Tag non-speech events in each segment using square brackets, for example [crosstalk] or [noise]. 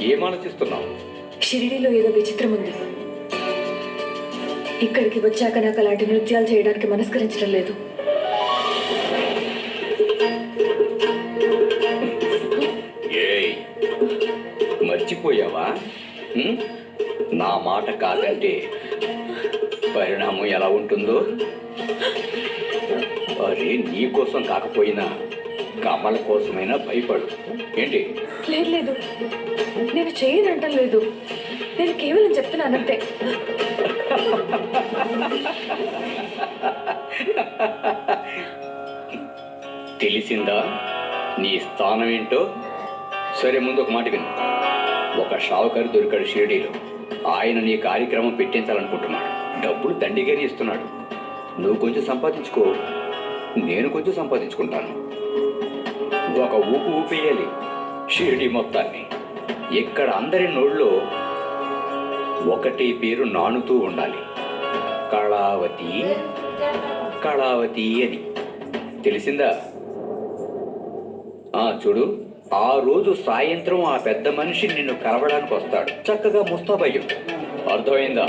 ఏం ఆలోచిస్తున్నావు? షిరిడీలో ఏదో విచిత్రం ఉంది. ఇక్కడికి వచ్చాక నాకు అలాంటి నృత్యాలు చేయడానికి మనస్కరించడం లేదు. ఏయ్ మర్చిపోయావా? ఉం? నా మాట కాదంటే పరిణామం ఎలా ఉంటుందో? అరే నీ కోసం కాకపోయినా కమల కోసమైనా భయపడు. ఏంటి? లేదు లేదు. నేను చేయనంటం లేదు నేను కేవలం చెప్తున్నానంతే తెలిసిందా? నీ స్థానం ఏంటో? సరే ముందు ఒక మాట విను. ఒక షావుకారు దొరికాడు షిరిడీలో. ఆయన నీ కార్యక్రమం పెట్టించాలనుకుంటున్నాడు. డబ్బులు దండిగానే ఇస్తున్నాడు. నువ్వు కొంచెం సంపాదించుకో. నేను కొంచెం సంపాదించుకుంటాను. ఒక ఊపు ఊపేయాలి. షిరిడి మొత్తాన్ని. ఇక్కడ అందరి నోళ్ళో ఒకటి పేరు నానుతూ ఉండాలి. కళావతి కళావతి అని. తెలిసిందా? ఆ చూడు ఆ రోజు సాయంత్రం ఆ పెద్ద మనిషి నిన్ను కలవడానికి వస్తాడు. చక్కగా ముస్తాబయ్యం. అర్థమైందా?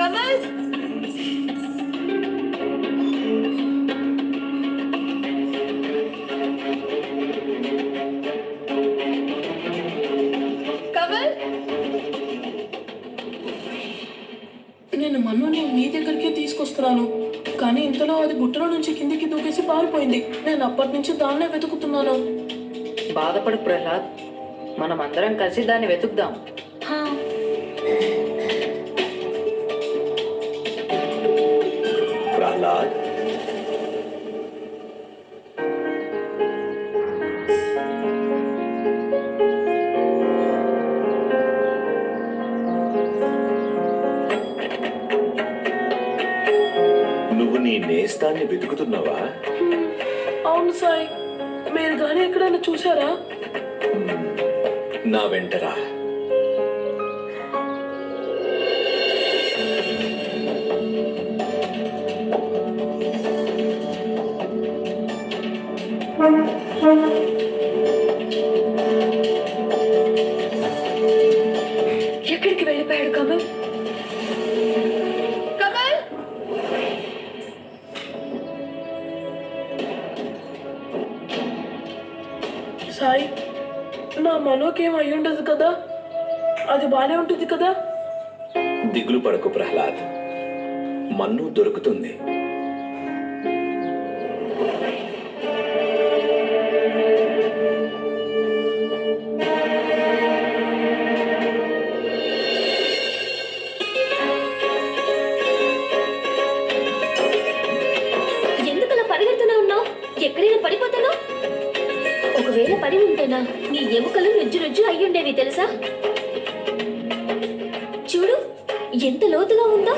కమల్ కమల్ నేను మన్నుని మీ దగ్గరికి తీసుకొస్తున్నాను. కానీ ఇంతలో అది బుట్టలో నుంచి కిందికి దూకేసి పారిపోయింది. నేను అప్పటి నుంచి దాన్నే వెతుకుతున్నాను. బాధపడు ప్రహ్లాద్. మనం అందరం కలిసి దాన్ని వెతుకుదాం. నేస్తాన్ని వెతుకుతున్నావా? అవును సాయి. మీరు కానీ ఎక్కడైనా చూసారా నా వెంటరా సాయి నా మనోకేం అయి ఉండదు కదా? అది బానే ఉంటుంది కదా? దిగులు పడకు ప్రహ్లాద్. మన్ను దొరుకుతుంది. చూడు ఎంత లోతుగా ఉందో.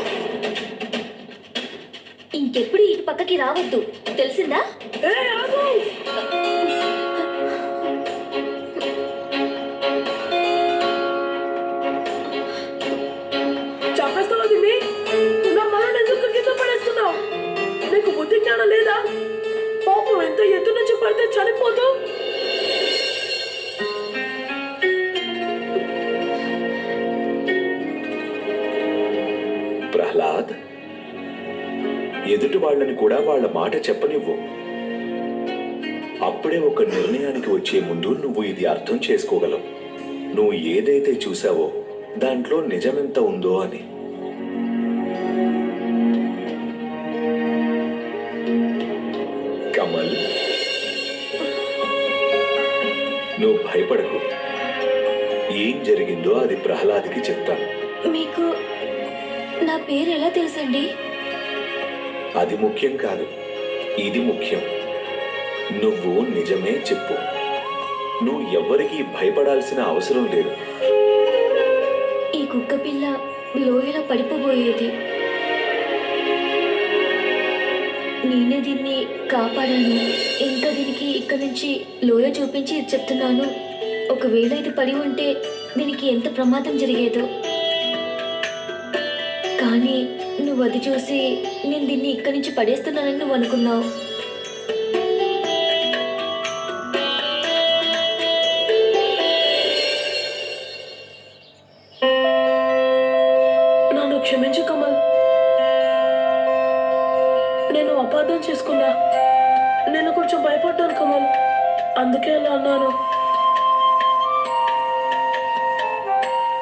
ఇంకెప్పుడు ఇటు పక్కకి రావద్దు. తెలిసిందా? ఏ నీకు బుద్ధి జ్ఞానం లేదా? పాపం ఎంత ఎత్తు నుంచి పడితే చనిపోతావు? ఎదుటి వాళ్ళని కూడా వాళ్ళ మాట చెప్పనివ్వు. అప్పుడే ఒక నిర్ణయానికి వచ్చే ముందు నువ్వు ఇది అర్థం చేసుకోగలవు. నువ్వు ఏదైతే చూసావో దాంట్లో నిజమెంత ఉందో అని. కమల్ నువ్వు భయపడకు. ఏం జరిగిందో అది ప్రహ్లాద్కి చెప్తాను. మీకు నా పేరు ఎలా తెలుసండి? అది ముఖ్యం కాదు. ఇది ముఖ్యం. నువ్వు నిజమే చెప్పు. నువ్వు ఎవ్వరికీ భయపడాల్సిన అవసరం లేదు. ఈ కుక్క పిల్ల లోయలో పడిపోబోయేది. నేనే దీన్ని కాపాడాను. ఇంకా దీనికి ఇక్కడి నుంచి లోయ చూపించి చెప్తున్నాను. ఒకవేళ ఇది పడి ఉంటే దీనికి ఎంత ప్రమాదం జరిగేదో. కానీ నువ్వు అది చూసి నేను దీన్ని ఇక్కడి నుంచి పడేస్తున్నానని నువ్వు అనుకున్నావు. నన్ను క్షమించు కమల్. నేను అపార్థం చేసుకున్నా. నేను కొంచెం భయపడ్డాను కమల్. అందుకే అలా అన్నాను.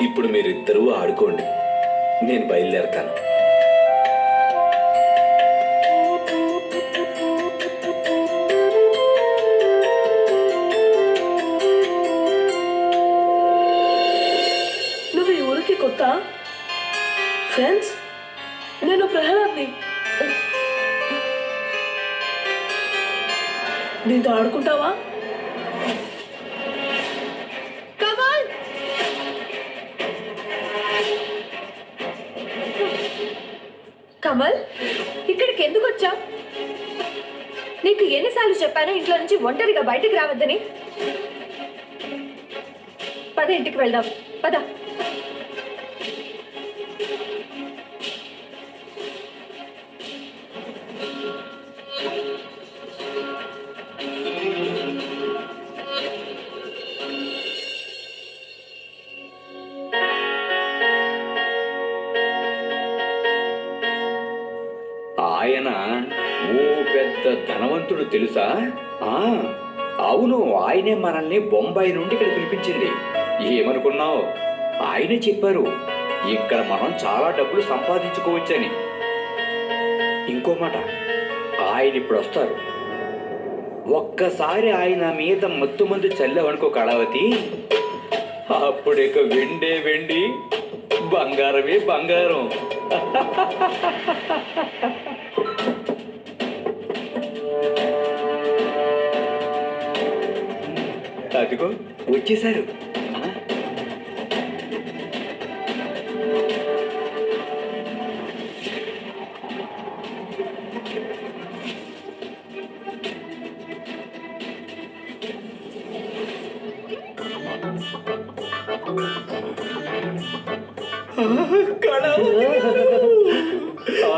ఇప్పుడు మీరిద్దరూ ఆడుకోండి. నేను బయలుదేరతాను. నుంచి ఒంటరిగా బయటకు రావద్దని. పద ఇంటికి వెళ్దాం. పద. ఆయన ఓ పెద్ద ధనవంతుడు తెలుసా? ఆ. అవును ఆయనే మనల్ని బొంబాయి నుండి ఇక్కడ పిలిపించింది. ఏమనుకున్నావు? ఆయనే చెప్పారు. ఇక్కడ మనం చాలా డబ్బులు సంపాదించుకోవచ్చని. ఇంకో మాట ఆయన ఇప్పుడు వస్తారు. ఒక్కసారి ఆయన మీద మత్తు మంది చల్లవనుకో కళావతి. అప్పుడు ఇక వెండే వెండి బంగారమే బంగారం. [laughs] అదిగో వచ్చేసారు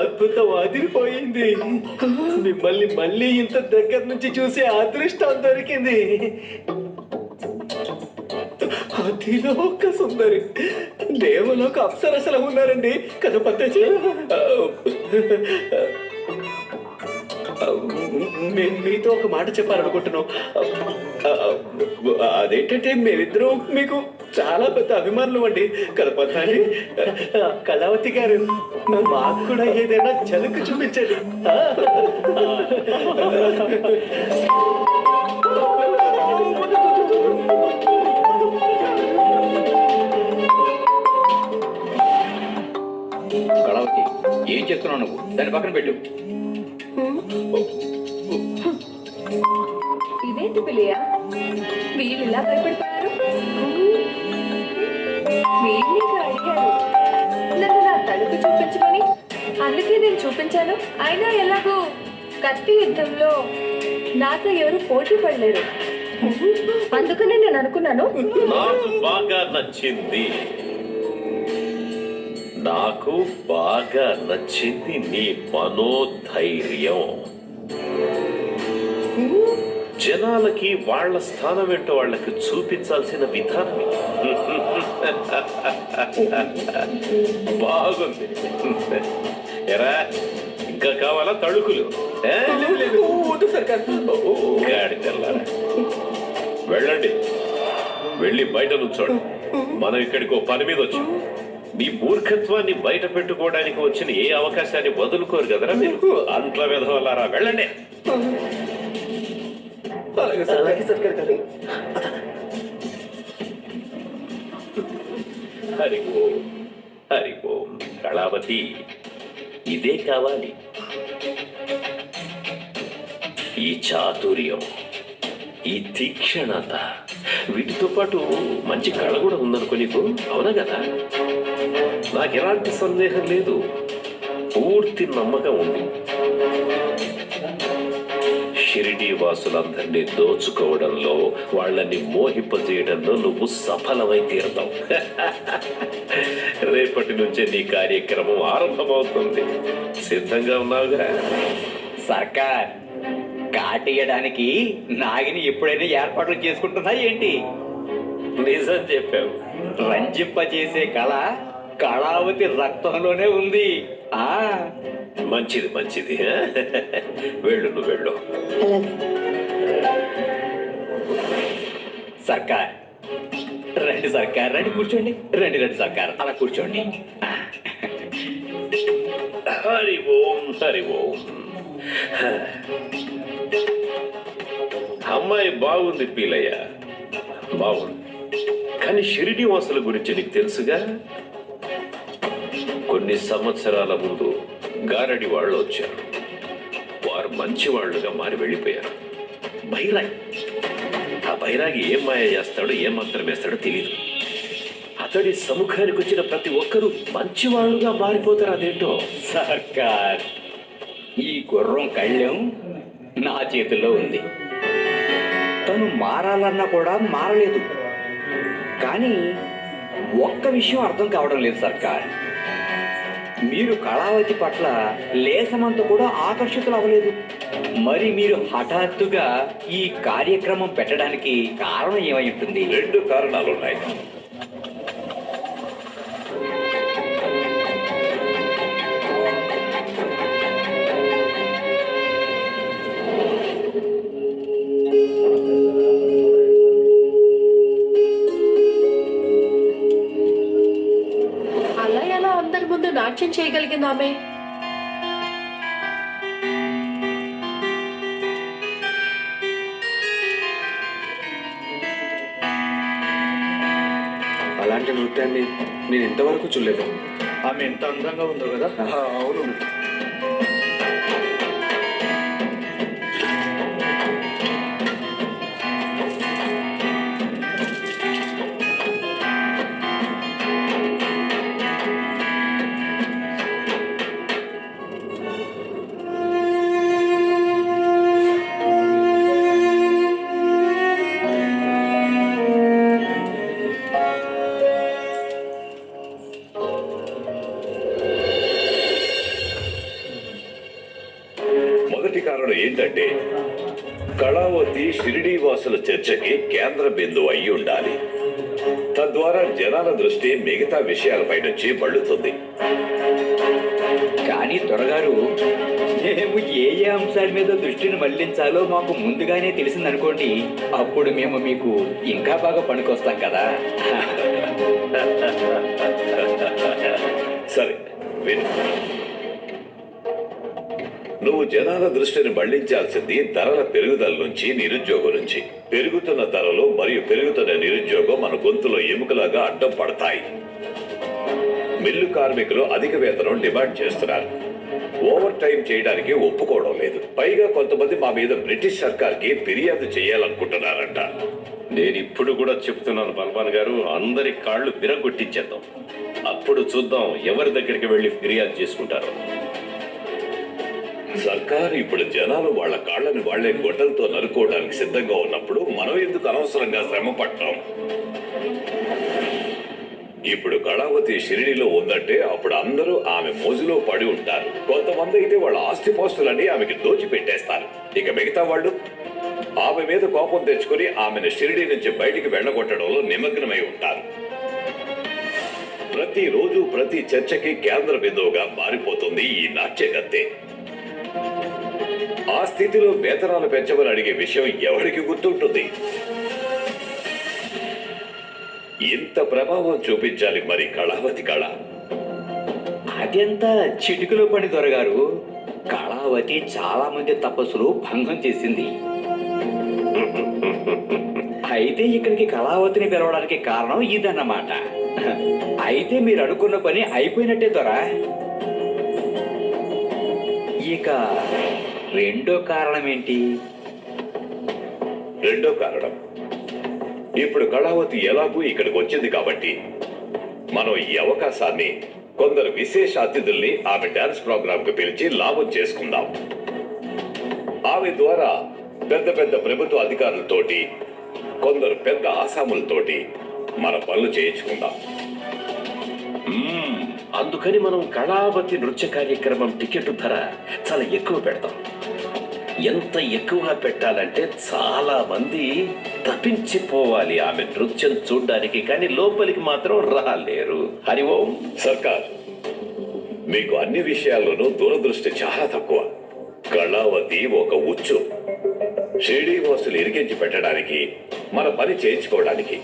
అద్భుతం అదిరిపోయింది. మిమ్మల్ని మళ్ళీ ఇంత దగ్గర నుంచి చూసే అదృష్టం దొరికింది. అతిలోక సుందరి. దేవలోక అప్సరసలు ఉన్నారండి. కదా పద్ధతి మేము మీతో ఒక మాట చెప్పాలనుకుంటున్నాం అదేంటంటే మేమిద్దరం మీకు చాలా పెద్ద అభిమానులు అండి. కలపతాని కళావతి గారు మాకు కూడా ఏదైనా చలుకు చూపించండి. చేస్తున్నావు నువ్వు? దాని పక్కన పెట్టు. ఇదేంటి పిల్లయ్య వీళ్ళు ఇలా భయపడిపోయారు? నన్ను నా తలుపు చూపించమని? అందుకే నేను చూపించాను. అయినా ఎలాగో కత్తి యుద్ధంలో నాతో ఎవరు పోటీ పడలేరు. అందుకనే నేను అనుకున్నాను. నాకు బాగా నచ్చింది. నాకు బాగా నచ్చింది నీ మనోధైర్యం. జనాలకి వాళ్ళ స్థానం ఏంటో వాళ్ళకి చూపించాల్సిన విధానం. బాగుంది. ఎరా ఇంకా కావాలా గాడిదల్లారా. వెళ్ళండి. వెళ్ళి బయట నుంచోండి. మనం ఇక్కడికి ఓ పని మీద వచ్చాం. మీ మూర్ఖత్వాన్ని బయట పెట్టుకోవడానికి వచ్చిన ఏ అవకాశాన్ని వదులుకోరు కదరా మీరు? అంట్ల విధవల్లారా వెళ్ళండి. హరి ఓం హరి ఓం కళావతి ఇదే కావాలి. ఈ చాతుర్యం ఈ తీక్షణత వీటితో పాటు మంచి కళ కూడా ఉందనుకో నీకు. అవునా కదా? నాకు ఎలాంటి సందేహం లేదు. పూర్తి నమ్మకం ఉంది. షిరిడి వాసులందరినీ దోచుకోవడంలో వాళ్ళని మోహింపజేయడంలో నువ్వు సఫలమై తీరుతావు. [laughs] రేపటి నుంచే నీ కార్యక్రమం ఆరంభమవుతుంది. సిద్ధంగా ఉన్నావుగా? సర్కార్ కాటేయడానికి నాగిని ఎప్పుడైనా ఏర్పాట్లు చేసుకుంటుందా ఏంటి? నిజం చెప్పావు. రంజింపజేసే కళ కళావతి రక్తంలోనే ఉంది. ఆ. మంచిది మంచిది. వెళ్ళు నువ్వు వెళ్ళు. సర్కార్. రండి సర్కార్ రండి కూర్చోండి. రండి రండి సర్కార్. అలా కూర్చోండి. హరి ఓం హరి ఓం. అమ్మాయి బాగుంది పీలయ్య. బాగుంది. కానీ షిరిడి వాసుల గురించి నీకు తెలుసుగా? కొన్ని సంవత్సరాల ముందు గారడి వాళ్ళు వచ్చారు. వారు మంచి వాళ్ళుగా మారి వెళ్ళిపోయారు. బైరాగి ఆ బైరాగి ఏం మాయ చేస్తాడో ఏం మంత్రం వేస్తాడో తెలియదు అతడి సముఖానికి వచ్చిన ప్రతి ఒక్కరూ మంచివాళ్ళుగా మారిపోతారు అదేంటో? సర్కార్ ఈ గుర్రం కళ్ళెం నా చేతిలో ఉంది. తను మారాలన్నా కూడా మారలేదు. కానీ ఒక్క విషయం అర్థం కావడం లేదు సర్కార్. మీరు కళావతి పట్ల లేసమంత కూడా ఆకర్షితులు అవ్వలేదు మరి మీరు హఠాత్తుగా ఈ కార్యక్రమం పెట్టడానికి కారణం ఏమై ఉంటుంది? రెండు కారణాలు ఉన్నాయి నాట్యం చేయగలిగింది ఆమె. అలాంటి నృత్యాన్ని నేను ఇంతవరకు చూడలేదు. ఆమె ఎంత అందంగా ఉందో కదా? అవును. షిరిడీ చర్చకి కేంద్ర బిందువు అయి ఉండాలి. తద్వారా జనాల దృష్టి మిగతా విషయాలపై నుంచి మళ్ళుతుంది. కానీ త్వరగారు మేము ఏ ఏ అంశాల మీద దృష్టిని మళ్ళించాలో మాకు ముందుగానే తెలిసిందనుకోండి అప్పుడు మేము మీకు ఇంకా బాగా పనికొస్తాం కదా. నువ్వు జనాల దృష్టిని మళ్ళించాల్సింది ధరల పెరుగుదల నుంచి నిరుద్యోగం నుంచి. పెరుగుతున్న ధరలు మరియు పెరుగుతున్న నిరుద్యోగం మన గొంతులో ఎముకలాగా అడ్డం పడతాయి. మిల్లు కార్మికులు అధిక వేతనం డిమాండ్ చేస్తున్నారు. ఓవర్ టైం చేయడానికి ఒప్పుకోవడం లేదు. పైగా కొంతమంది మా మీద బ్రిటిష్ సర్కార్కి ఫిర్యాదు చేయాలనుకుంటున్నారంట. నేను ఇప్పుడు కూడా చెప్తున్నాను బల్బాన్ గారు అందరి కాళ్ళు విరగొట్టించేద్దాం. అప్పుడు చూద్దాం ఎవరి దగ్గరికి వెళ్ళి ఫిర్యాదు చేసుకుంటారో. సర్కారు ఇప్పుడు జనాలు వాళ్ళ కాళ్ళని వాళ్ళే గొడ్డలతో నరుకోవడానికి సిద్ధంగా ఉన్నప్పుడు మనం ఎందుకు అనవసరంగా శ్రమ పడటం ఇప్పుడు కళావతి షిరిడిలో ఉందంటే అప్పుడు అందరూ ఆమె మోజులో పడి ఉంటారు. కొంతమంది అయితే వాళ్ళ ఆస్తిపాస్తులన్నీ ఆమెకి దోచి పెట్టేస్తారు. ఇక మిగతా వాళ్ళు ఆమె మీద కోపం తెచ్చుకుని ఆమెను షిరిడి నుంచి బయటికి వెళ్ళగొట్టడంలో నిమగ్నమై ఉంటారు. ప్రతిరోజు ప్రతి చర్చకి కేంద్ర బిందువుగా మారిపోతుంది ఈ నాట్యగత్తే స్థితిలో వేతనాలు పెంచమని అడిగే విషయం ఎవరికి గుర్తుంటుంది? ఇంత ప్రభావం చూపించాలి మరి కళావతి కళ. అదెంత చిటికలో పని దొరగారు? కళావతి చాలా మంది తపస్సులు భంగం చేసింది. అయితే ఇక్కడికి కళావతిని పిలవడానికి కారణం ఇదన్నమాట. అయితే మీరు అనుకున్న పని అయిపోయినట్టే దొరా. ఇక రెండో కారణం ఏంటి? రెండో కారణం. ఇప్పుడు కళావతి ఎలాగూ ఇక్కడికి వచ్చింది కాబట్టి మనం ఈ అవకాశాన్ని కొందరు విశేష అతిథుల్ని ఆమె డాన్స్ ప్రోగ్రామ్కు పిలిచి లాభం చేసుకుందాం. ఆమె ద్వారా పెద్ద పెద్ద ప్రభుత్వ అధికారులతోటి కొందరు పెద్ద ఆసాములతోటి మన పనులు చేయించుకుందాం. అందుకని మనం కళావతి నృత్య కార్యక్రమం టికెట్ ధర చాలా ఎక్కువ పెడతాం. ఎంత ఎక్కువగా పెట్టాలంటే చాలా మంది తప్పించిపోవాలి ఆమె నృత్యం చూడ్డానికి కానీ లోపలికి మాత్రం రాలేరు. హరి ఓం. సర్కార్ మీకు అన్ని విషయాల్లోనూ దూరదృష్టి చాలా తక్కువ. కళావతి ఒక ఉచ్చు. షిరిడీ వాసులు ఇరికించి పెట్టడానికి మన పని చేయించుకోవడానికి.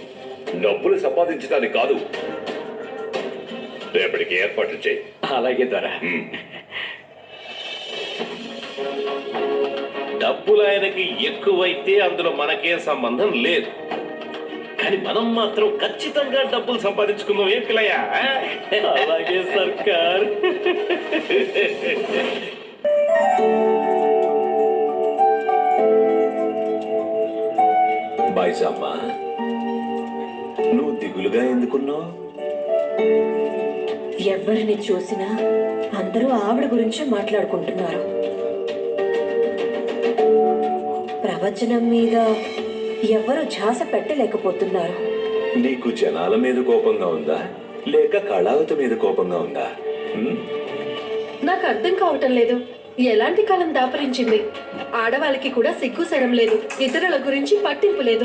డబ్బులు సంపాదించడానికి కాదు. రేపటికి ఏర్పాట్లు చేయి. అలాగే దొరా డబ్బులు ఆయనకి ఎక్కువైతే అందులో మనకేం సంబంధం లేదు. కానీ మనం మాత్రం ఖచ్చితంగా డబ్బులు సంపాదించుకుందాం. ఏం పిల్లయ్యా? అలాగే సర్కార్. బాయ్జామ్మా నువ్వు దిగులుగా ఎందుకున్నావు? ఎవరిని చూసినా అందరూ ఆవిడ గురించే మాట్లాడుకుంటున్నారు. ప్రవచనం మీద ఎవరు ఝాస పెట్టలేకపోతున్నారు. నీకు జనాల మీద కోపంగా ఉందా? లేక కళావతి మీద కోపంగా ఉందా? నాకు అర్థం కావటం లేదు. ఎలాంటి కాలం దాపరించింది? ఆడవాళ్ళకి కూడా సిగ్గు సరం లేదు. ఇతరుల గురించి పట్టింపు లేదు.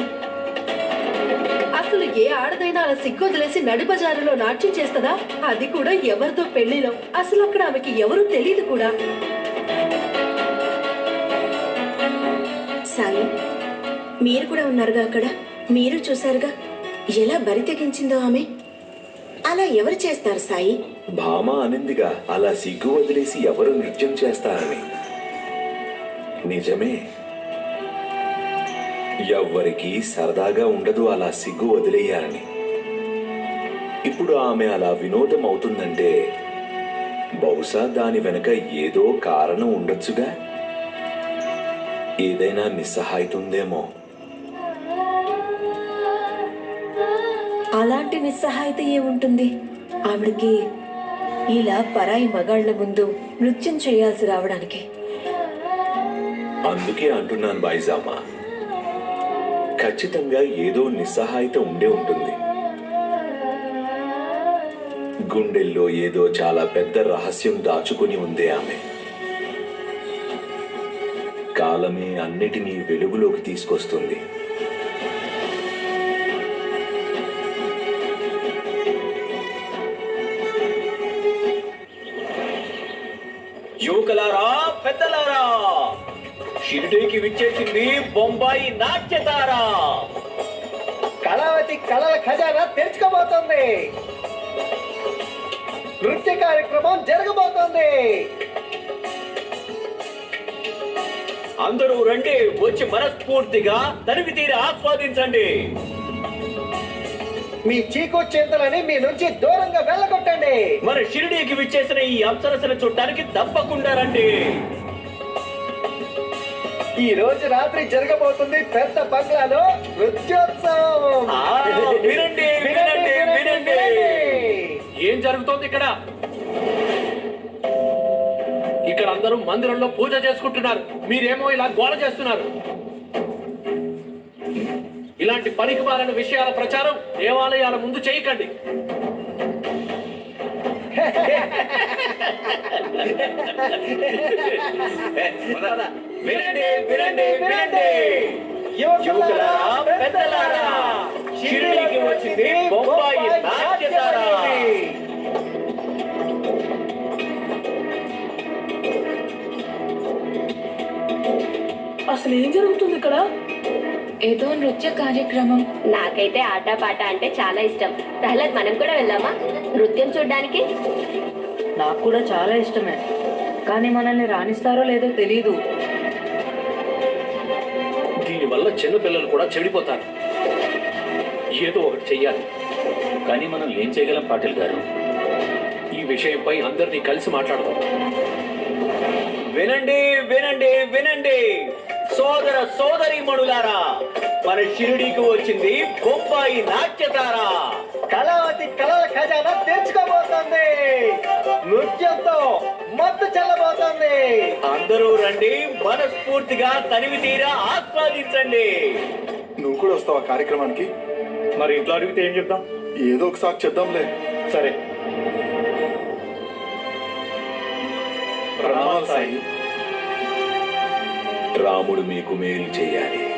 అసలు ఏ ఆడదైనా అలా సిగ్గు వదిలేసి నడిబజారులో నాట్యం చేస్తుందా? అది కూడా ఎవరితో పెళ్ళిలో అసలు అక్కడ ఆమెకి ఎవరు తెలియదు కూడా. సాయి మీరు కూడా ఉన్నారుగా అక్కడ? మీరు చూశారుగా? ఎలా బరి తెగించిందో ఆమె? అలా ఎవరు చేస్తారు సాయి? భామ అనిందిగా అలా సిగ్గు వదిలేసి ఎవరు నృత్యం చేస్తారని. నిజమే. ఎవ్వరికి సరదాగా ఉండదు అలా సిగ్గు వదిలేయాలని. ఇప్పుడు ఆమె అలా వినోదం అవుతుందంటే బహుశా దాని వెనక ఏదో కారణం ఉండొచ్చుగా? ఏదైనా నిస్సహాయితుందేమో. అలాంటి నిస్సహాయత ఏముంటుంది? ఆవిడకి ఇలా పరాయి మగాళ్ళ ముందు నృత్యం చేయాల్సి రావడానికి. అందుకే అంటున్నాను బాయిజామా. ఖచ్చితంగా ఏదో నిస్సహాయత ఉండే ఉంటుంది. గుండెల్లో ఏదో చాలా పెద్ద రహస్యం దాచుకుని ఉందే ఆమె. కాలమే అన్నిటినీ వెలుగులోకి తీసుకొస్తుంది. యువకులారా పెద్దలారా షిరిడీకి విచ్చేసింది బొంబాయి నాట్యతారా. కళావతి కళల ఖజానా తెరుచుకోబోతోంది. నృత్య కార్యక్రమం జరగబోతోంది. అందరూ రండి వచ్చి మనస్ఫూర్తిగా తనివి తీరి ఆస్వాదించండి. మీ చీకు చింతలని మీ నుంచి దూరంగా వెళ్ళగొట్టండి. మరి షిరిడీకి విచ్చేసిన ఈ అప్సరసను చూడటానికి తప్పకుండా రండి. ఈ రోజు రాత్రి జరగబోతుంది పెద్ద బంగ్లాలో నృత్యోత్సవం. వినండి. వినండి వినండి. ఏం జరుగుతోంది ఇక్కడ? అందరూ మందిరంలో పూజ చేసుకుంటున్నారు. మీరేమో ఇలా గోల చేస్తున్నారు. ఇలాంటి పనికిమాలిన విషయాల ప్రచారం దేవాలయాల ముందు చేయకండి. వినండి వినండి వినండి. యువకులారా పెద్దలారా షిరిడీకి వచ్చింది బొంబాయి నాట్యతారా. అసలు ఏం జరుగుతుంది ఇక్కడ? ఏదో నృత్య కార్యక్రమం. నాకైతే ఆటపాట అంటే చాలా ఇష్టం. ప్రహ్లాద్ మనం కూడా వెళ్దామా? నృత్యం చూడడానికి? నాకు కూడా చాలా ఇష్టమే. కానీ మనల్ని రాణిస్తారో లేదో తెలియదు దీనివల్ల చిన్నపిల్లలు కూడా చెడిపోతారు. ఏదో ఒకటి చెయ్యాలి. కానీ మనం ఏం చేయగలం పాటిల్ గారు? ఈ విషయంపై అందరినీ కలిసి మాట్లాడదాం. వినండి వినండి వినండి. సోదర సోదరి మణులారా మన షిరిడీకి వచ్చింది బొంబాయి నాట్యతారా. కళావతి కళల ఖజానా తెచ్చుకోబోతోంది. నృత్యంతో మత్తు చల్లబోతోంది. అందరూ రండి మనస్ఫూర్తిగా తనివి తీరా ఆస్వాదించండి. నువ్వు కూడా వస్తావా కార్యక్రమానికి? మరి ఇంట్లో అడిగితే ఏం చెప్తాం ఏదో ఒకసారి చెప్దాంలే. సరే. ప్రణామాలు సాయి. రాముడు మీకు మేలు చేయాలి.